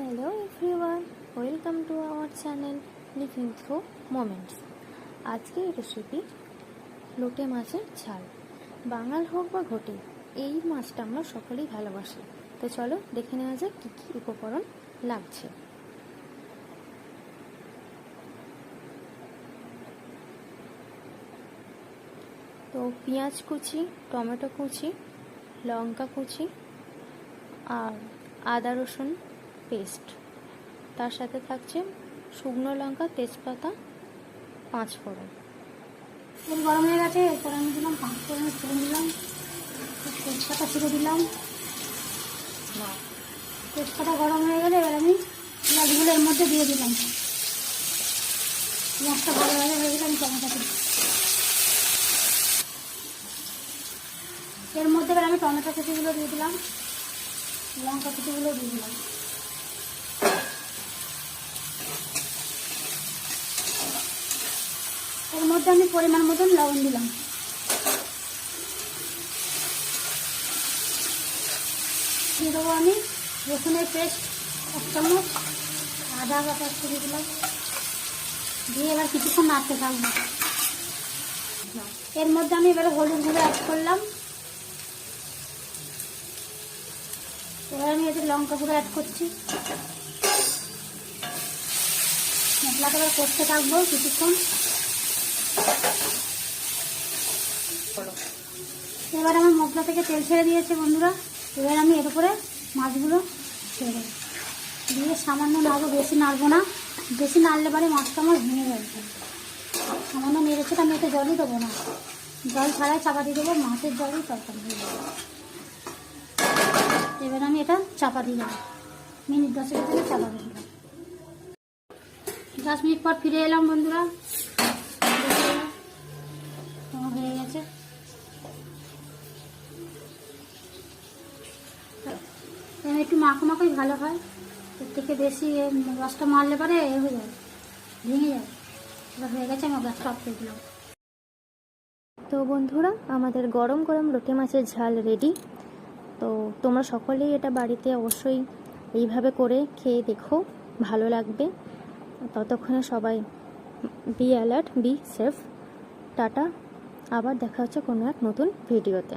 Hello everyone welcome to our channel living through moments আজকের recipe লোটে মাছের ঝাল। বাঙাল হোক বা ঘটে, এই মাছটা আমরা সকলেই ভালোবাসি। তো চলো দেখে নেওয়া যাক কী কী উপকরণ লাগছে। তো পেঁয়াজ কুচি, টমেটো কুচি, লঙ্কা কুচি আর আদা রসুন পেস্ট। তার সাথে থাকছে শুকনো লঙ্কা, তেজপাতা, পাঁচ ফোড়ন। গরম হয়ে গেছে, এরপর আমি দিলাম পাঁচ ফোড়নের ফোড়ন দিলাম তেজপাতা ছিঁড়ে দিলাম। তেজপাতা গরম হয়ে গেলে এবার আমি পেঁয়াজগুলো এর মধ্যে দিয়ে দিলাম। পেঁয়াজটা ভালো হয়ে গেলে আমি টমেটো দিই এর মধ্যে এবার আমি টমেটো কুচিগুলো দিয়ে দিলাম, লঙ্কা কুচিগুলো দিয়ে দিলাম এর মধ্যে আমি পরিমাণ মতন লবণ দিলাম। দিয়ে দেবো আমি রসুনের পেস্ট এক চামচ, আদা বাটা দিয়ে দিলাম। দিয়ে এবার কিছুক্ষণ নাড়তে থাকব। এর মধ্যে আমি এবারে হলুদ গুঁড়ো অ্যাড করলাম। এবার আমি এতে লঙ্কা গুঁড়ো অ্যাড করছি। মশলাটা এবার করতে থাকব কিছুক্ষণ। এবার আমার মশলা থেকে তেল ছেড়ে দিয়েছে বন্ধুরা। এবার আমি এর উপরে মাছগুলো ছেড়ে দেবো। দিয়ে সামান্য নাড়বো, বেশি নাড়বো না। বেশি নাড়লে পরে মাছটা আমার ভেঙে যাবে। সামান্য নেড়েছে আমি এতে জলই দেবো না। জল ছাড়াই চাপা দিয়ে দেবো, মাছের জলই তরকারি এবার আমি এটা চাপা দিয়ে দেবো। মিনিট দশের থেকে চাপা দিয়ে দিলাম দশ মিনিট পর ফিরে এলাম বন্ধুরা। হয়ে গেছে। একটু মাখো মাখোই ভালো হয়। এর থেকে বেশি রসটা মারলে পরে এ হয়ে যাবে ভেঙে যাবে এবার হয়ে গেছে আমি গ্যাসটা অফ করে তো বন্ধুরা, আমাদের গরম গরম লোটে মাছের ঝাল রেডি। তো তোমরা সকলেই এটা বাড়িতে অবশ্যই এইভাবে করে খেয়ে দেখো, ভালো লাগবে। ততক্ষণে সবাই be alert, be safe. Tata. আবার দেখা হচ্ছে কোনো এক নতুন ভিডিওতে।